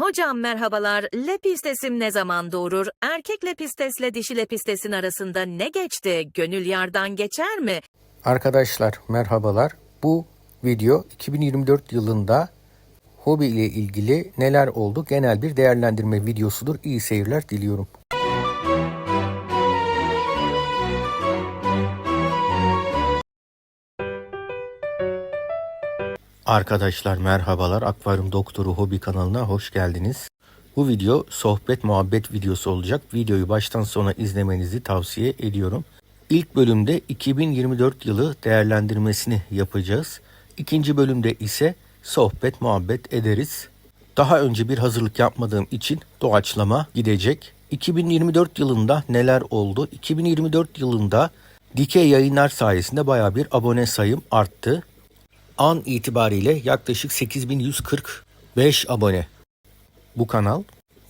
Hocam merhabalar. Lepistesim ne zaman doğurur? Erkek lepistesle dişi lepistesin arasında ne geçti? Gönül yardan geçer mi? Arkadaşlar merhabalar. Bu video 2024 yılında hobi ile ilgili neler oldu genel bir değerlendirme videosudur. İyi seyirler diliyorum. Arkadaşlar merhabalar. Akvaryum Doktoru Hobi kanalına hoş geldiniz. Bu video sohbet muhabbet videosu olacak. Videoyu baştan sona izlemenizi tavsiye ediyorum. İlk bölümde 2024 yılı değerlendirmesini yapacağız. İkinci bölümde ise sohbet muhabbet ederiz. Daha önce bir hazırlık yapmadığım için doğaçlama gidecek. 2024 yılında neler oldu? 2024 yılında Dikey yayınlar sayesinde baya bir abone sayım arttı. An itibariyle yaklaşık 8145 abone bu kanal.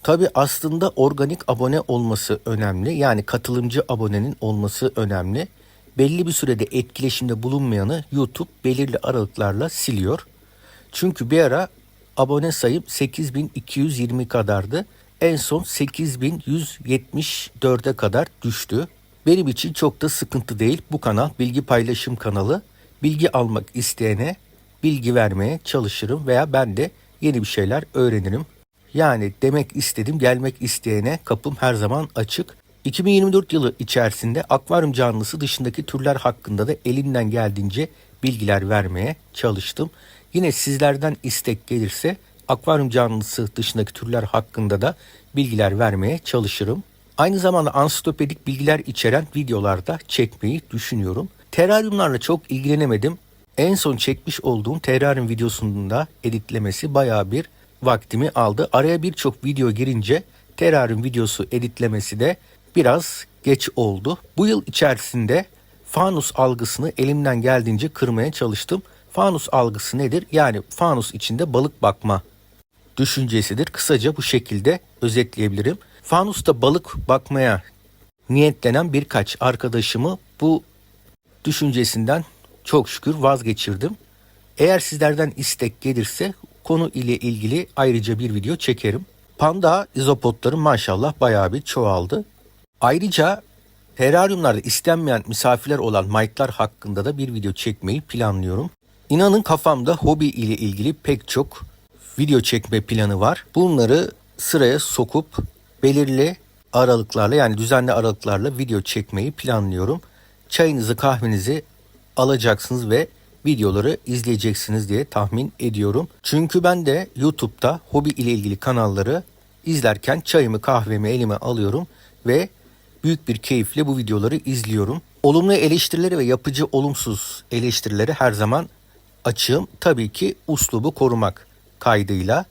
Tabi aslında organik abone olması önemli. Yani katılımcı abonenin olması önemli. Belli bir sürede etkileşimde bulunmayanı YouTube belirli aralıklarla siliyor. Çünkü bir ara abone sayım 8220 kadardı. En son 8174'e kadar düştü. Benim için çok da sıkıntı değil. Bu kanal bilgi paylaşım kanalı. Bilgi almak isteyene bilgi vermeye çalışırım veya ben de yeni bir şeyler öğrenirim. Yani demek istedim gelmek isteyene kapım her zaman açık. 2024 yılı içerisinde akvaryum canlısı dışındaki türler hakkında da elimden geldiğince bilgiler vermeye çalıştım. Yine sizlerden istek gelirse akvaryum canlısı dışındaki türler hakkında da bilgiler vermeye çalışırım. Aynı zamanda ansiklopedic bilgiler içeren videolarda çekmeyi düşünüyorum. Teraryumlarla çok ilgilenemedim. En son çekmiş olduğum teraryum videosunda editlemesi bayağı bir vaktimi aldı. Araya birçok video girince teraryum videosu editlemesi de biraz geç oldu. Bu yıl içerisinde fanus algısını elimden geldiğince kırmaya çalıştım. Fanus algısı nedir? Yani fanus içinde balık bakma düşüncesidir. Kısaca bu şekilde özetleyebilirim. Fanusta balık bakmaya niyetlenen birkaç arkadaşımı bu düşüncesinden çok şükür vazgeçirdim. Eğer sizlerden istek gelirse konu ile ilgili ayrıca bir video çekerim. Panda izopotları maşallah bayağı bir çoğaldı. Ayrıca teraryumlarda istenmeyen misafirler olan maytlar hakkında da bir video çekmeyi planlıyorum. İnanın kafamda hobi ile ilgili pek çok video çekme planı var. Bunları sıraya sokup belirli aralıklarla yani düzenli aralıklarla video çekmeyi planlıyorum. Çayınızı kahvenizi alacaksınız ve videoları izleyeceksiniz diye tahmin ediyorum. Çünkü ben de YouTube'da hobi ile ilgili kanalları izlerken çayımı kahvemi elime alıyorum ve büyük bir keyifle bu videoları izliyorum. Olumlu eleştirileri ve yapıcı olumsuz eleştirileri her zaman açığım. Tabii ki uslubu korumak kaydıyla.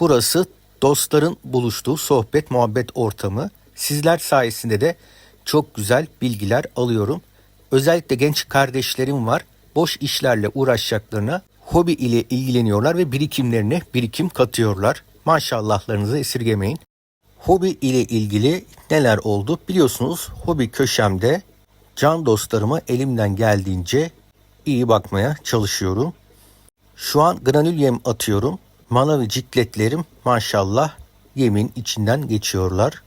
Burası dostların buluştuğu sohbet muhabbet ortamı. Sizler sayesinde de çok güzel bilgiler alıyorum. Özellikle genç kardeşlerim var. Boş işlerle uğraşacaklarına hobi ile ilgileniyorlar ve birikimlerine birikim katıyorlar. Maşallahlarınızı esirgemeyin. Hobi ile ilgili neler oldu? Biliyorsunuz hobi köşemde can dostlarıma elimden geldiğince iyi bakmaya çalışıyorum. Şu an granül yem atıyorum. Malavi cikletlerim maşallah yemin içinden geçiyorlar.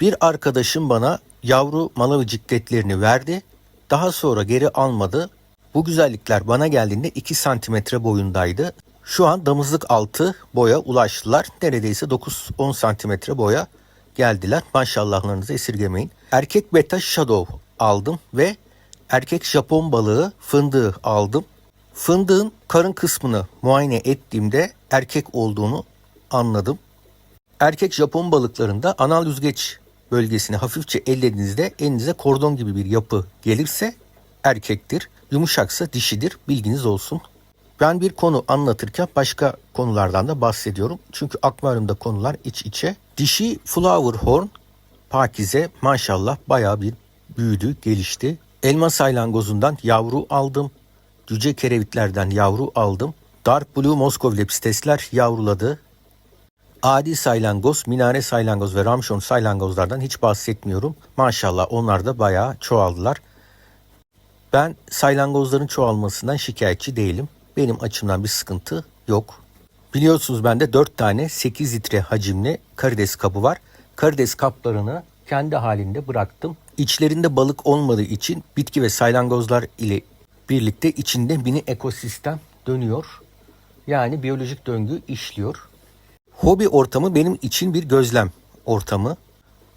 Bir arkadaşım bana yavru malavi cikletlerini verdi. Daha sonra geri almadı. Bu güzellikler bana geldiğinde 2 santimetre boyundaydı. Şu an damızlık altı boya ulaştılar. Neredeyse 9-10 santimetre boya geldiler. Maşallahlarınızı esirgemeyin. Erkek beta shadow aldım ve erkek Japon balığı fındığı aldım. Fındığın karın kısmını muayene ettiğimde erkek olduğunu anladım. Erkek Japon balıklarında anal yüzgeç bölgesini hafifçe ellediğinizde elinize kordon gibi bir yapı gelirse erkektir. Yumuşaksa dişidir. Bilginiz olsun. Ben bir konu anlatırken başka konulardan da bahsediyorum. Çünkü akvaryumda konular iç içe. Dişi flower horn pakize maşallah bayağı bir büyüdü, gelişti. Elma saylangozundan yavru aldım. Cüce kerevitlerden yavru aldım. Dark Blue Moskov lepistesler yavruladı. Adi saylangoz, minare saylangoz ve ramşon saylangozlardan hiç bahsetmiyorum. Maşallah onlar da bayağı çoğaldılar. Ben saylangozların çoğalmasından şikayetçi değilim. Benim açımdan bir sıkıntı yok. Biliyorsunuz bende 4 tane 8 litre hacimli karides kabı var. Karides kaplarını kendi halinde bıraktım. İçlerinde balık olmadığı için bitki ve saylangozlar ile birlikte içinde mini ekosistem dönüyor. Yani biyolojik döngü işliyor. Hobi ortamı benim için bir gözlem ortamı.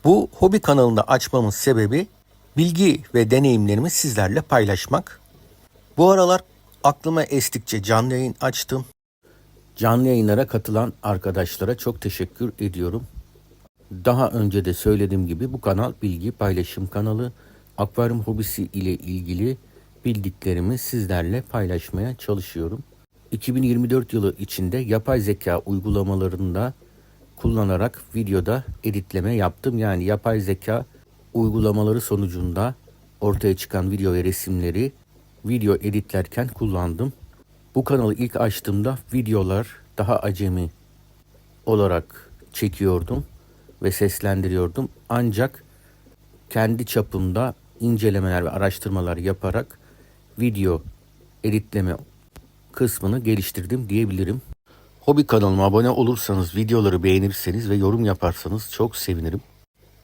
Bu hobi kanalını açmamın sebebi bilgi ve deneyimlerimi sizlerle paylaşmak. Bu aralar aklıma estikçe canlı yayın açtım. Canlı yayınlara katılan arkadaşlara çok teşekkür ediyorum. Daha önce de söylediğim gibi bu kanal bilgi paylaşım kanalı. Akvaryum hobisi ile ilgili bildiklerimi sizlerle paylaşmaya çalışıyorum. 2024 yılı içinde yapay zeka uygulamalarında kullanarak videoda editleme yaptım. Yani yapay zeka uygulamaları sonucunda ortaya çıkan video ve resimleri video editlerken kullandım. Bu kanalı ilk açtığımda videolar daha acemi olarak çekiyordum ve seslendiriyordum. Ancak kendi çapımda incelemeler ve araştırmalar yaparak video editleme kısmını geliştirdim diyebilirim. Hobi kanalıma abone olursanız, videoları beğenirseniz ve yorum yaparsanız çok sevinirim.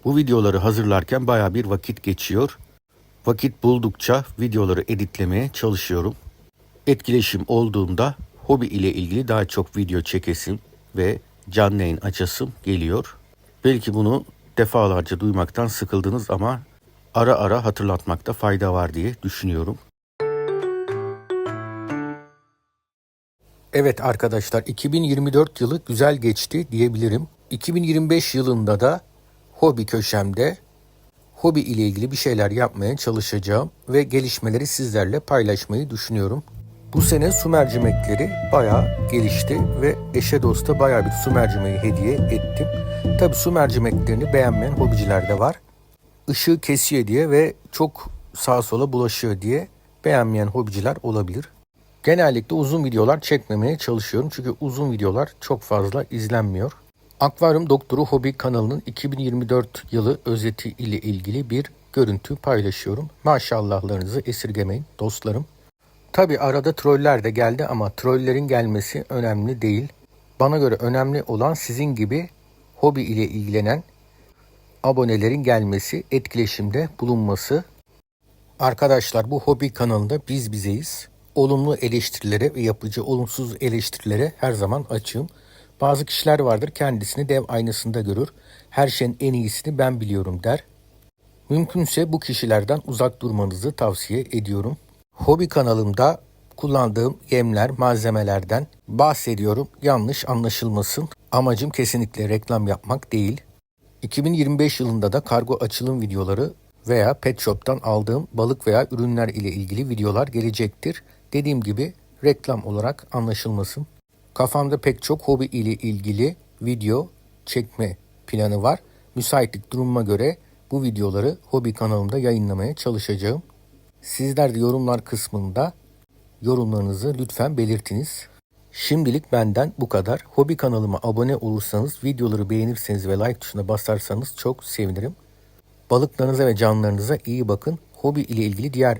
Bu videoları hazırlarken baya bir vakit geçiyor. Vakit buldukça videoları editlemeye çalışıyorum. Etkileşim olduğunda hobi ile ilgili daha çok video çekesim ve canlı yayın açasım geliyor. Belki bunu defalarca duymaktan sıkıldınız ama ara ara hatırlatmakta fayda var diye düşünüyorum. Evet arkadaşlar 2024 yılı güzel geçti diyebilirim. 2025 yılında da hobi köşemde hobi ile ilgili bir şeyler yapmaya çalışacağım ve gelişmeleri sizlerle paylaşmayı düşünüyorum. Bu sene su mercimekleri bayağı gelişti ve eşe dosta bayağı bir su mercimeği hediye ettim. Tabi su mercimeklerini beğenmeyen hobiciler de var. Işığı kesiyor diye ve çok sağa sola bulaşıyor diye beğenmeyen hobiciler olabilir. Genellikle uzun videolar çekmemeye çalışıyorum çünkü uzun videolar çok fazla izlenmiyor. Akvaryum Doktoru Hobi kanalının 2024 yılı özeti ile ilgili bir görüntü paylaşıyorum. Maşallahlarınızı esirgemeyin dostlarım. Tabi arada troller de geldi ama trollerin gelmesi önemli değil. Bana göre önemli olan sizin gibi hobi ile ilgilenen abonelerin gelmesi, etkileşimde bulunması. Arkadaşlar bu hobi kanalında biz bizeyiz. Olumlu eleştirilere ve yapıcı olumsuz eleştirilere her zaman açığım. Bazı kişiler vardır kendisini dev aynasında görür. Her şeyin en iyisini ben biliyorum der. Mümkünse bu kişilerden uzak durmanızı tavsiye ediyorum. Hobi kanalımda kullandığım yemler, malzemelerden bahsediyorum. Yanlış anlaşılmasın. Amacım kesinlikle reklam yapmak değil. 2025 yılında da kargo açılım videoları veya pet shop'tan aldığım balık veya ürünler ile ilgili videolar gelecektir. Dediğim gibi reklam olarak anlaşılmasın. Kafamda pek çok hobi ile ilgili video çekme planı var. Müsaitlik durumuma göre bu videoları hobi kanalımda yayınlamaya çalışacağım. Sizler de yorumlar kısmında yorumlarınızı lütfen belirtiniz. Şimdilik benden bu kadar. Hobi kanalıma abone olursanız, videoları beğenirseniz ve like tuşuna basarsanız çok sevinirim. Balıklarınıza ve canlarınıza iyi bakın. Hobi ile ilgili diğer